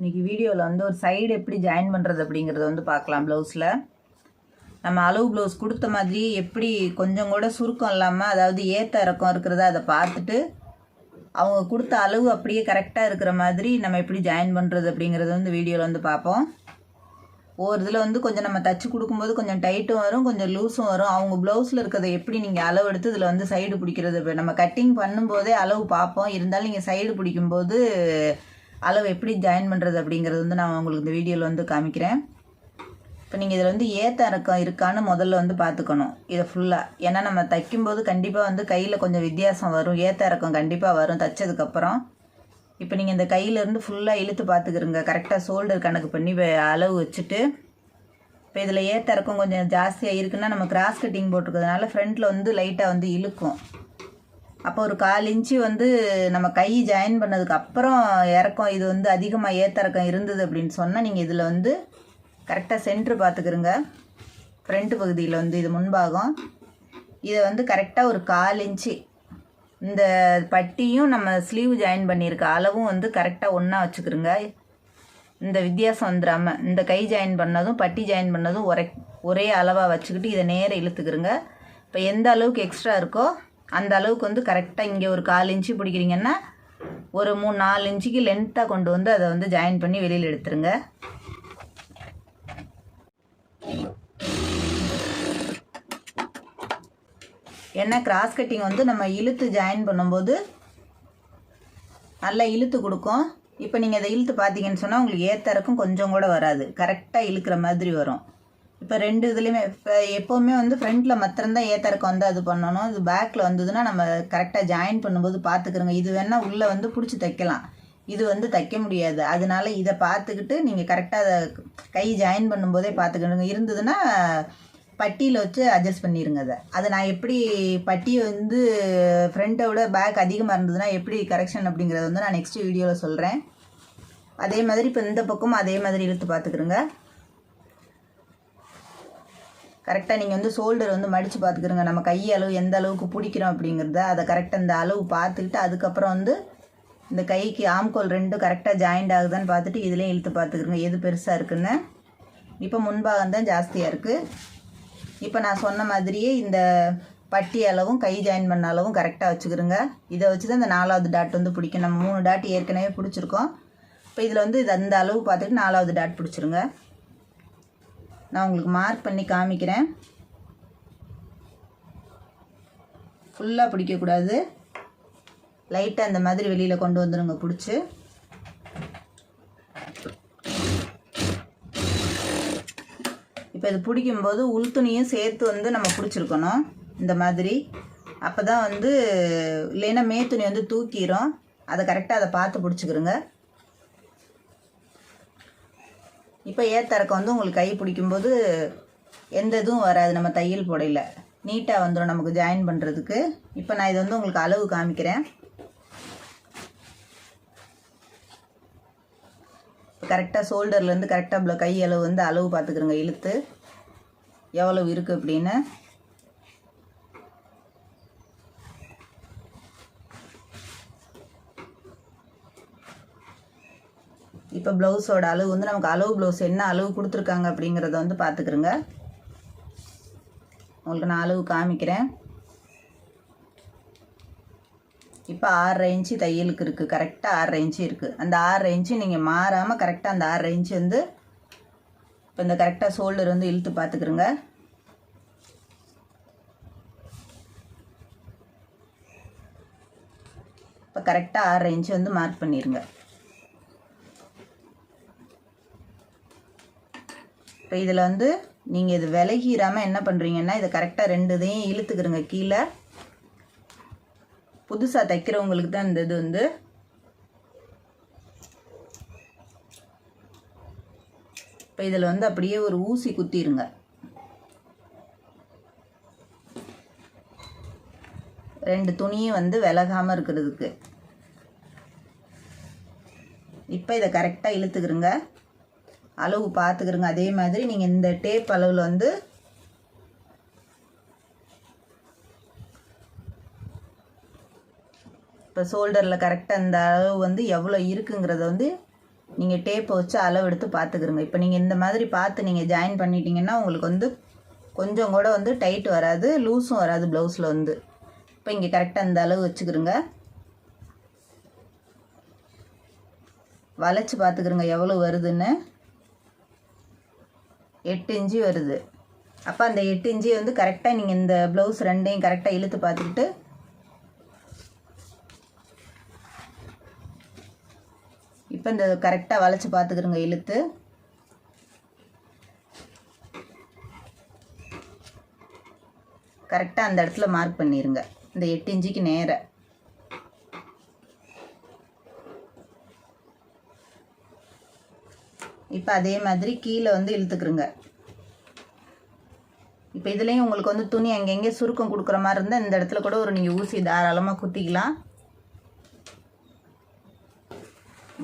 இன்றைக்கி வீடியோவில் வந்து ஒரு சைடு எப்படி ஜாயின் பண்ணுறது அப்படிங்கிறத வந்து பார்க்கலாம் ப்ளவுஸில் நம்ம அளவு ப்ளவுஸ் கொடுத்த மாதிரி எப்படி கொஞ்சம் கூட சுருக்கம் இல்லாமல் அதாவது ஏற்ற இறக்கம் இருக்கிறத அதை பார்த்துட்டு அவங்க கொடுத்த அளவு அப்படியே கரெக்டாக இருக்கிற மாதிரி நம்ம எப்படி ஜாயின் பண்ணுறது அப்படிங்கிறத வந்து வீடியோவில் வந்து பார்ப்போம். ஒவ்வொரு இதில் வந்து கொஞ்சம் நம்ம தச்சு கொடுக்கும்போது கொஞ்சம் டைட்டும் வரும் கொஞ்சம் லூஸும் வரும். அவங்க ப்ளவுஸில் இருக்கிறத எப்படி நீங்கள் அளவு எடுத்து இதில் வந்து சைடு பிடிக்கிறது? இப்போ நம்ம கட்டிங் பண்ணும்போதே அளவு பார்ப்போம். இருந்தாலும் நீங்கள் சைடு பிடிக்கும்போது அளவு எப்படி ஜாயின் பண்ணுறது அப்படிங்கிறது வந்து நான் உங்களுக்கு இந்த வீடியோவில் வந்து காமிக்கிறேன். இப்போ நீங்கள் இதில் வந்து ஏத்த இறக்கம் இருக்கான்னு முதல்ல வந்து பார்த்துக்கணும். இதை ஃபுல்லாக ஏன்னா நம்ம தைக்கும்போது கண்டிப்பாக வந்து கையில் கொஞ்சம் வித்தியாசம் வரும். ஏத்த இறக்கம் கண்டிப்பாக வரும் தைச்சதுக்கப்புறம். இப்போ நீங்கள் இந்த கையிலேருந்து ஃபுல்லாக இழுத்து பார்த்துக்கிறங்க கரெக்டாக ஷோல்டர் கணக்கு பண்ணி அளவு வச்சுட்டு. இப்போ இதில் ஏற்ற இறக்கம் கொஞ்சம் ஜாஸ்தியாக இருக்குன்னா நம்ம கிராஸ் கட்டிங் போட்டிருக்கிறதுனால ஃப்ரண்ட்டில் வந்து லைட்டாக வந்து இழுக்கும். அப்போ ஒரு கால் இன்ச்சு வந்து நம்ம கை ஜாயின் பண்ணதுக்கு அப்புறம் இறக்கம் இது வந்து அதிகமாக ஏத்தறக்கம் இருந்தது அப்படின்னு சொன்னால் நீங்கள் இதில் வந்து கரெக்டாக சென்ட்ரு பார்த்துக்கிறங்க ஃப்ரண்ட் பகுதியில் வந்து இது முன்பாகம். இதை வந்து கரெக்டாக ஒரு கால் இன்ச்சு. இந்த பட்டியும் நம்ம ஸ்லீவ் ஜாயின் பண்ணியிருக்க அளவும் வந்து கரெக்டாக ஒன்றா வச்சுக்கிறோங்க இந்த வித்தியாசம் வந்துடாமல் இந்த கை ஜாயின் பண்ணதும் பட்டி ஜாயின் பண்ணதும் ஒரே ஒரே அளவாக வச்சுக்கிட்டு இதை நேராக இழுத்துக்கிறோங்க இப்போ எந்த அளவுக்கு எக்ஸ்ட்ரா இருக்கோ அந்த அளவுக்கு வந்து கரெக்டாக இங்கே ஒரு கால் இன்ச்சு பிடிக்கிறீங்கன்னா ஒரு மூணு நாலு இன்ச்சுக்கு லென்த்தாக கொண்டு வந்து அதை வந்து ஜாயின் பண்ணி வெளியில் எடுத்துருங்க. ஏன்னா கிராஸ் கட்டிங் வந்து நம்ம இழுத்து ஜாயின் பண்ணும்போது நல்லா இழுத்து கொடுக்கும். இப்போ நீங்கள் அதை இழுத்து பார்த்தீங்கன்னு சொன்னால் உங்களுக்கு ஏத்தறக்கும் கொஞ்சம் கூட வராது. கரெக்டாக இழுக்கிற மாதிரி வரும். இப்போ ரெண்டு இதுலேயுமே இப்போ எப்போவுமே வந்து ஃப்ரண்ட்டில் மாத்திரம்தான் ஏத்தறக்கம் வந்து அது பண்ணணும். இது பேக்கில் வந்ததுன்னா நம்ம கரெக்டாக ஜாயின் பண்ணும்போது பார்த்துக்கிறோங்க இது வேணால் உள்ளே வந்து பிடிச்சி தைக்கலாம். இது வந்து தைக்க முடியாது. அதனால இதை பார்த்துக்கிட்டு நீங்கள் கரெக்டாக அதை கை ஜாயின் பண்ணும்போதே பார்த்துக்கணுங்க இருந்ததுன்னா பட்டியில் வச்சு அட்ஜஸ்ட் பண்ணிடுங்க அதை. அதை நான் எப்படி பட்டி வந்து ஃப்ரண்ட்டை விட பேக் அதிகமாக இருந்ததுன்னா எப்படி கரெக்ஷன் அப்படிங்கிறத வந்து நான் நெக்ஸ்ட் வீடியோவில் சொல்கிறேன் அதே மாதிரி இப்போ இந்த பக்கமும் அதே மாதிரி இழுத்து பார்த்துக்கிறோங்க கரெக்டாக நீங்கள் வந்து ஷோல்டர் வந்து மடித்து பார்த்துக்கிறோங்க. நம்ம கை அளவு எந்த அளவுக்கு பிடிக்கிறோம் அப்படிங்கிறத அதை கரெக்டாக இந்த அளவு பார்த்துக்கிட்டு அதுக்கப்புறம் வந்து இந்த கைக்கு ஆம்கோல் ரெண்டும் கரெக்டாக ஜாயிண்ட் ஆகுதான்னு பார்த்துட்டு இதுலேயும் இழுத்து பார்த்துக்கிறோங்க. எது பெருசாக இருக்குன்னு? இப்போ முன்பாகம் தான் ஜாஸ்தியாக இருக்குது இப்போ நான் சொன்ன மாதிரியே இந்த பட்டி அளவும் கை ஜாயின் பண்ண அளவும் கரெக்டாக வச்சுக்கிறோங்க. இதை வச்சு தான் இந்த நாலாவது டாட் வந்து பிடிக்கும். நம்ம மூணு டாட் ஏற்கனவே பிடிச்சிருக்கோம். இப்போ இதில் வந்து இது அந்த அளவு பார்த்துட்டு நாலாவது டாட் பிடிச்சிருங்க. நான் உங்களுக்கு மார்க் பண்ணி காமிக்கிறேன். ஃபுல்லாக பிடிக்கக்கூடாது. லைட்டாக இந்த மாதிரி வெளியில் கொண்டு வந்துடுங்க பிடிச்சி. இப்போ இது பிடிக்கும்போது உள்துணியும் சேர்த்து வந்து நம்ம பிடிச்சிருக்கணும் இந்த மாதிரி. அப்போ தான் வந்து இல்லைன்னா மே துணி வந்து தூக்கிடும் அதை கரெக்டாக அதை பார்த்து பிடிச்சிக்கிறோங்க இப்போ ஏத்தறக்கம் வந்து உங்களுக்கு கை பிடிக்கும்போது எந்த இதுவும் வராது. நம்ம தையல் போடையில். நீட்டாக வந்துடும் நமக்கு ஜாயின் பண்ணுறதுக்கு இப்போ நான் இது வந்து உங்களுக்கு அளவு காமிக்கிறேன். கரெக்டாக ஷோல்டர்லேருந்து கரெக்டாக கை அளவு வந்து அளவு பார்த்துக்கிறோங்க. இழுத்து எவ்வளவு இருக்குது அப்படின்னு. இப்போ ப்ளவுஸோட அளவு வந்து நமக்கு அளவு ப்ளவுஸ் என்ன அளவு கொடுத்துருக்காங்க அப்படிங்கிறத வந்து பார்த்துக்குருங்க உங்களுக்கு நான் அளவு காமிக்கிறேன். இப்போ ஆறரை இன்ச்சு தையலுக்கு இருக்குது கரெக்டாக ஆறரை இன்ச்சு இருக்குது அந்த ஆறரை இன்ச்சு நீங்கள் மாறாமல் கரெக்டாக அந்த ஆறரை இன்ச்சு வந்து இப்போ இந்த கரெக்டாக ஷோல்டர் வந்து இழுத்து பார்த்துக்குருங்க இப்போ கரெக்டாக ஆறரை இன்ச்சு வந்து மார்க் பண்ணிடுங்க இப்போ இதில் வந்து நீங்கள் இது விலகிராமல் என்ன பண்ணுறீங்கன்னா இதை கரெக்டாக ரெண்டு இதையும் இழுத்துக்கிறங்க கீழே புதுசாக தைக்கிறவங்களுக்கு தான் இந்த இது வந்து இப்போ இதில் வந்து அப்படியே ஒரு ஊசி குத்திடுங்க ரெண்டு துணியும் வந்து விலகாமல் இருக்கிறதுக்கு. இப்போ இதை கரெக்டாக இழுத்துக்கிறங்க அளவு பார்த்துக்கிறங்க அதே மாதிரி நீங்கள் இந்த டேப் அளவில் வந்து இப்போ ஷோல்டரில் கரெக்டாக இந்த அளவு வந்து எவ்வளோ இருக்குங்கிறத வந்து நீங்கள் டேப்பை வச்சு அளவு எடுத்து பார்த்துக்கிறங்க இப்போ நீங்கள் இந்த மாதிரி பார்த்து நீங்கள் ஜாயின் பண்ணிட்டீங்கன்னா உங்களுக்கு வந்து கொஞ்சம் கூட வந்து டைட் வராது லூஸும் வராது ப்ளவுஸில் வந்து. இப்போ இங்கே கரெக்டாக இந்த அளவு வச்சுக்கிறோங்க. வளைச்சி பார்த்துக்கிறோங்க எவ்வளோ வருதுன்னு. எட்டு இன்ச்சு வருது. அப்போ அந்த எட்டு இன்ச்சு வந்து கரெக்டாக நீங்கள் இந்த ப்ளவுஸ் ரெண்டையும் கரெக்டாக இழுத்து பார்த்துக்கிட்டு இப்போ இந்த கரெக்டாக வளைச்சி பார்த்துக்கிறோங்க இழுத்து. கரெக்டாக அந்த இடத்துல மார்க் பண்ணிடுங்க இந்த எட்டு இன்ச்சுக்கு நேராக இப்போ அதே மாதிரி கீழே வந்து இழுத்துக்கிறோங்க இப்போ இதுலேயும் உங்களுக்கு வந்து துணி அங்கங்கே சுருக்கம் கொடுக்குற மாதிரி இருந்தால் இந்த இடத்துல கூட ஒரு நீங்கள் ஊசி தாராளமாக குத்திக்கலாம்.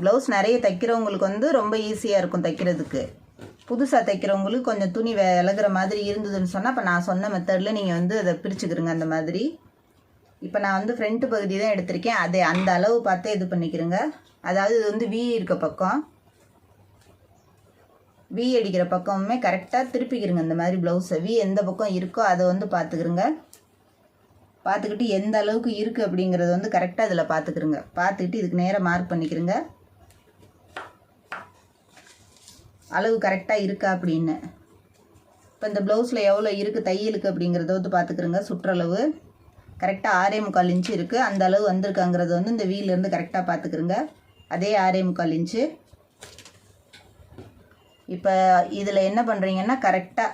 ப்ளவுஸ் நிறைய தைக்கிறவங்களுக்கு வந்து ரொம்ப ஈஸியாக இருக்கும் தைக்கிறதுக்கு. புதுசாக தைக்கிறவங்களுக்கு கொஞ்சம் துணி விலகிற மாதிரி இருந்ததுன்னு சொன்னால் இப்போ நான் சொன்ன மெத்தடில் நீங்கள் வந்து அதை பிரிச்சுக்கிறங்க அந்த மாதிரி. இப்போ நான் வந்து ஃப்ரண்ட் பகுதி தான் எடுத்திருக்கேன். அதே அந்த அளவு பார்த்தே இது பண்ணிக்கிறேங்க அதாவது இது வந்து வி இருக்க பக்கம். வி அடிக்கிற பக்கமுமே கரெக்டாக திருப்பிக்கிறங்க இந்த மாதிரி ப்ளவுஸை வி எந்த பக்கம் இருக்கோ அதை வந்து பார்த்துக்கிறங்க பார்த்துக்கிட்டு எந்த அளவுக்கு இருக்குது அப்படிங்கிறத வந்து கரெக்டாக இதில் பார்த்துக்கிறங்க பார்த்துக்கிட்டு இதுக்கு நேராக மார்க் பண்ணிக்கிறங்க அளவு கரெக்டாக இருக்கா அப்படின்னு. இப்போ இந்த ப்ளவுஸில் எவ்வளோ இருக்குது தையலுக்கு அப்படிங்கிறத வந்து பார்த்துக்கிறங்க சுற்றளவு கரெக்டாக ஆறே முக்கால் இன்ச்சு இருக்குது அந்த அளவு வந்திருக்காங்கிறத வந்து இந்த வீலேருந்து கரெக்டாக பார்த்துக்கிறங்க அதே ஆறே முக்கால் இன்ச்சு இப்போ இதில் என்ன பண்ணுறீங்கன்னா கரெக்டாக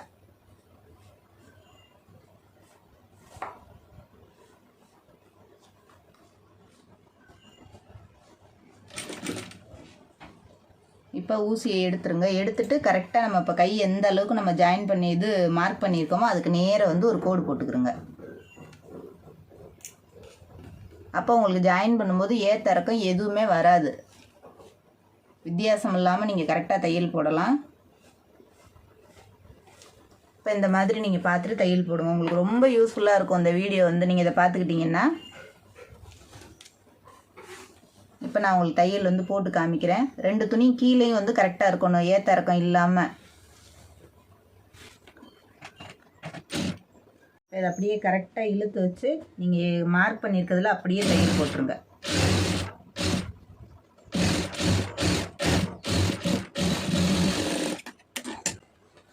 இப்போ ஊசியை எடுத்துருங்க. எடுத்துட்டு கரெக்டாக நம்ம இப்போ கை எந்த அளவுக்கு நம்ம ஜாயின் பண்ணி இது மார்க் பண்ணியிருக்கோமோ அதுக்கு நேராக வந்து ஒரு கோடு போட்டுக்கிறோங்க அப்போ உங்களுக்கு ஜாயின் பண்ணும்போது ஏத்தறக்கம் எதுவுமே வராது. வித்தியாசம் இல்லாமல் நீங்கள் கரெக்டாக தையல் போடலாம். இப்போ இந்த மாதிரி நீங்கள் பார்த்துட்டு தையல் போடுங்க. உங்களுக்கு ரொம்ப யூஸ்ஃபுல்லாக இருக்கும் இந்த வீடியோ வந்து. நீங்கள் இதை பார்த்துக்கிட்டிங்கன்னா. இப்போ நான் உங்களுக்கு தையல் வந்து போட்டு காமிக்கிறேன். ரெண்டு துணி கீழேயும் வந்து கரெக்டாக இருக்கணும். ஏற்ற இறக்கம் இல்லாமல் இதை அப்படியே கரெக்டாக இழுத்து வச்சு நீங்கள் மார்க் பண்ணியிருக்கிறதுல அப்படியே தையல் போட்டுருங்க.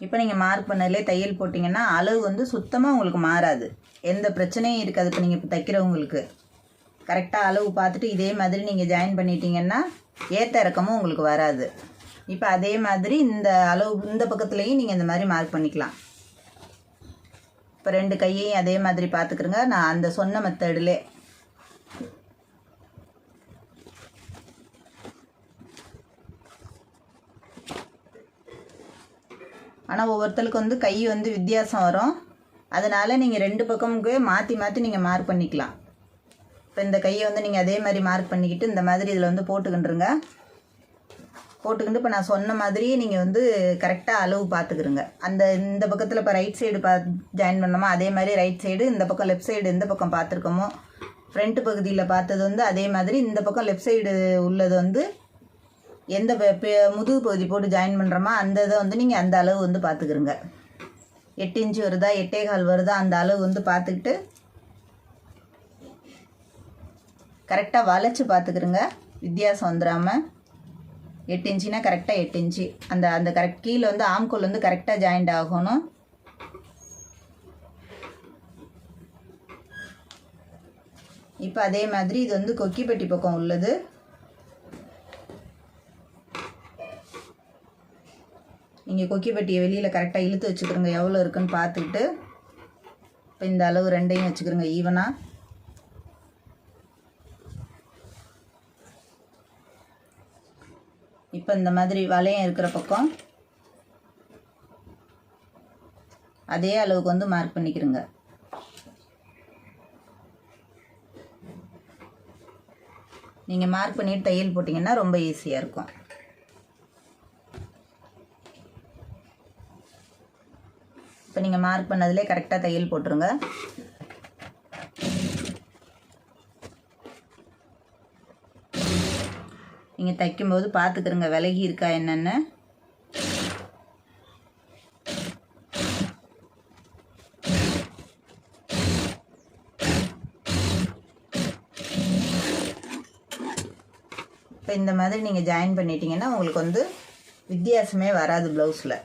இப்போ நீங்கள் மார்க் பண்ணதுலே தையல் போட்டிங்கன்னா அளவு வந்து சுத்தமாக உங்களுக்கு மாறாது. எந்த பிரச்சனையும் இருக்காது இப்போ நீங்கள் இப்போ தைக்கிறவங்களுக்கு. கரெக்டாக அளவு பார்த்துட்டு இதே மாதிரி நீங்கள் ஜாயின் பண்ணிட்டீங்கன்னா ஏற்ற இறக்கமும் உங்களுக்கு வராது. இப்போ அதே மாதிரி இந்த அளவு இந்த பக்கத்துலேயும் நீங்கள் இந்த மாதிரி மார்க் பண்ணிக்கலாம். இப்போ ரெண்டு கையையும் அதே மாதிரி பார்த்துக்குறங்க நான் அந்த சொன்ன மெத்தடிலே ஆனால் ஒவ்வொருத்தருக்கு வந்து கை வந்து வித்தியாசம் வரும். அதனால் நீங்கள் ரெண்டு பக்கமுக்கு மாற்றி மாற்றி நீங்கள் மார்க் பண்ணிக்கலாம். இப்போ இந்த கையை வந்து நீங்கள் அதே மாதிரி மார்க் பண்ணிக்கிட்டு இந்த மாதிரி இதில் வந்து போட்டுக்கிட்டுருங்க போட்டுக்கிட்டு இப்போ நான் சொன்ன மாதிரியே நீங்கள் வந்து கரெக்டாக அளவு பார்த்துக்கிறங்க அந்த இந்த பக்கத்தில் இப்போ ரைட் சைடு பா ஜாயின் பண்ணோமோ அதே மாதிரி ரைட் சைடு இந்த பக்கம் லெஃப்ட் சைடு எந்த பக்கம் பார்த்துருக்கோமோ ஃப்ரண்ட் பகுதியில் பார்த்தது வந்து அதே மாதிரி இந்த பக்கம் லெஃப்ட் சைடு உள்ளது வந்து எந்த முதுகு பகுதி போட்டு ஜாயின் பண்ணுறோமோ அந்த இதை வந்து நீங்கள் அந்த அளவு வந்து பார்த்துக்கிறங்க எட்டு இன்ச்சு வருதா எட்டே கால் வருதா அந்த அளவு வந்து பார்த்துக்கிட்டு கரெக்டாக வளைச்சி பார்த்துக்கிறங்க வித்தியாசம் வந்துடாமல் எட்டு இன்ச்சுனா கரெக்டாக எட்டு இன்ச்சு அந்த அந்த கரெக்ட் கீழே வந்து ஆம்கோல் வந்து கரெக்டாக ஜாயிண்ட் ஆகணும். இப்போ அதே மாதிரி இது வந்து கொக்கிப்பட்டி பக்கம் உள்ளது. நீங்கள் கொக்கிப்பட்டியை வெளியில் கரெக்டாக இழுத்து வச்சுக்கிறோங்க. எவ்வளோ இருக்குன்னு பார்த்துக்கிட்டு இப்போ இந்த அளவு ரெண்டையும் வச்சுக்கிறோங்க ஈவனாக இப்போ இந்த மாதிரி வளையம் இருக்கிற பக்கம் அதே அளவுக்கு வந்து மார்க் பண்ணிக்கிறோங்க. நீங்கள் மார்க் பண்ணிட்டு தையல் போட்டிங்கன்னா ரொம்ப ஈஸியாக இருக்கும். இப்போ நீங்கள் மார்க் பண்ணதுலே கரெக்டாக தையல் போட்டுருங்க. நீங்கள் தைக்கும்போது பார்த்துக்கிறங்க விலகி இருக்கா என்னென்னு. இப்போ இந்த மாதிரி நீங்கள் ஜாயின் பண்ணிட்டீங்கன்னா உங்களுக்கு வந்து வித்தியாசமே வராது ப்ளவுஸில்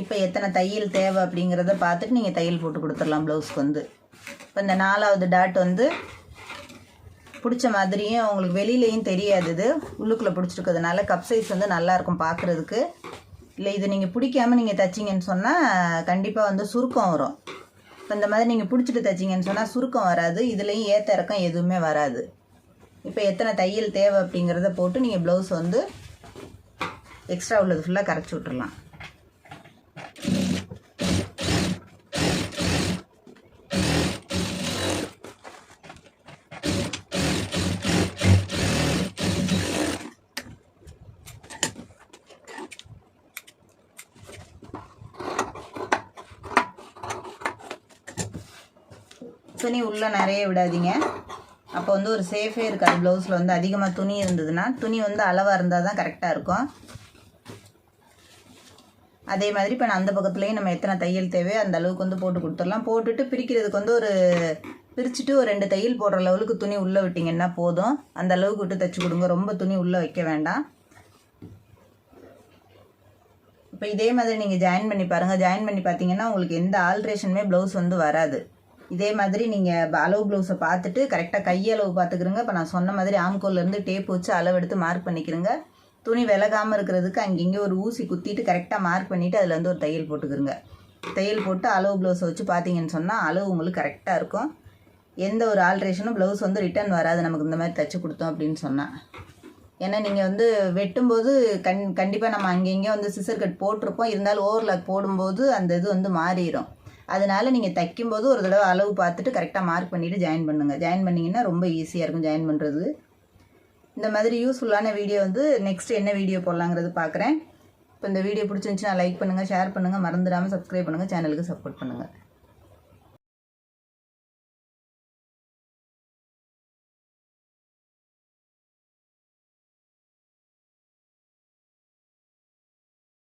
இப்போ எத்தனை தையல் தேவை அப்படிங்கிறத பார்த்துட்டு நீங்கள் தையல் போட்டு கொடுத்துடலாம் ப்ளவுஸ்க்கு வந்து. இப்போ இந்த நாலாவது டாட் வந்து பிடிச்ச மாதிரியும் உங்களுக்கு வெளியிலையும் தெரியாது இது. உள்ளுக்குள்ளே பிடிச்சிருக்கிறதுனால கப் சைஸ் வந்து நல்லாயிருக்கும் பார்க்குறதுக்கு. இல்லை இது நீங்கள் பிடிக்காம நீங்கள் தைச்சிங்கன்னு சொன்னால் கண்டிப்பாக வந்து சுருக்கம் வரும். இப்போ இந்த மாதிரி நீங்கள் பிடிச்சிட்டு தைச்சிங்கன்னு சொன்னால் சுருக்கம் வராது. இதுலேயும் ஏற்ற இறக்கம் எதுவுமே வராது. இப்போ எத்தனை தையல் தேவை அப்படிங்கிறத போட்டு நீங்கள் ப்ளவுஸ் வந்து எக்ஸ்ட்ரா உள்ளது ஃபுல்லாக கரைச்சி விட்டுறலாம். துணி உள்ளே நிறைய விடாதீங்க. அப்போ வந்து ஒரு சேஃபே இருக்காது. ப்ளவுஸில் வந்து அதிகமாக துணி இருந்ததுன்னா துணி வந்து அளவாக இருந்தால் தான் கரெக்டாக இருக்கும். அதே மாதிரி இப்போ நான் அந்த பக்கத்துலேயும் நம்ம எத்தனை தையல் தேவையோ அந்த அளவுக்கு வந்து போட்டு கொடுத்துடலாம். போட்டுட்டு பிரிக்கிறதுக்கு வந்து ஒரு பிரிச்சுட்டு ஒரு ரெண்டு தையல் போடுற லெவலுக்கு துணி உள்ளே விட்டிங்கன்னா போதும். அந்த அளவுக்கு விட்டு தைச்சி கொடுங்க. ரொம்ப துணி உள்ளே வைக்க வேண்டாம். இப்போ இதே மாதிரி நீங்கள் ஜாயின் பண்ணி பாருங்கள் ஜாயின் பண்ணி பார்த்தீங்கன்னா உங்களுக்கு எந்த ஆல்ட்ரேஷனுமே ப்ளவுஸ் வந்து வராது. இதே மாதிரி நீங்கள் அளவு ப்ளவுஸை பார்த்துட்டு கரெக்டாக கையளவு பார்த்துக்கிறோங்க. இப்போ நான் சொன்ன மாதிரி ஆம்கோல்லேருந்து டேப் வச்சு அளவு எடுத்து மார்க் பண்ணிக்கிறோங்க. துணி விலகாமல் இருக்கிறதுக்கு அங்கங்கே ஒரு ஊசி குத்திட்டு கரெக்டாக மார்க் பண்ணிவிட்டு அதில் வந்து ஒரு தையல் போட்டுக்கிறோங்க. தையல் போட்டு அளவு ப்ளவுஸை வச்சு பார்த்தீங்கன்னு சொன்னால் அளவு உங்களுக்கு கரெக்டாக இருக்கும். எந்த ஒரு ஆல்ட்ரேஷனும் ப்ளவுஸ் வந்து ரிட்டர்ன் வராது. நமக்கு இந்த மாதிரி தைச்சி கொடுத்தோம் அப்படின்னு சொன்னால் ஏன்னா நீங்கள் வந்து வெட்டும்போது கண் கண்டிப்பாக நம்ம அங்கங்கே வந்து சிசர் கட் போட்டிருப்போம். இருந்தாலும் ஓவர்லாக் போடும்போது அந்த இது வந்து மாறிடும் அதனால் நீங்கள் தைக்கும்போது ஒரு தடவை அளவு பார்த்துட்டு கரெக்டாக மார்க் பண்ணிவிட்டு ஜாயின் பண்ணுங்கள் ஜாயின் பண்ணிங்கன்னா ரொம்ப ஈஸியாக இருக்கும் ஜாயின் பண்ணுறது இந்த மாதிரி யூஸ்ஃபுல்லான வீடியோ வந்து நெக்ஸ்ட் என்ன வீடியோ போடலாங்கிறது பார்க்குறேன் இப்போ இந்த வீடியோ பிடிச்சிருந்துச்சுன்னா லைக் பண்ணுங்கள் ஷேர் பண்ணுங்கள் மறந்துடாமல் சப்ஸ்கிரைப் பண்ணுங்கள் சேனலுக்கு சப்போர்ட் பண்ணுங்கள்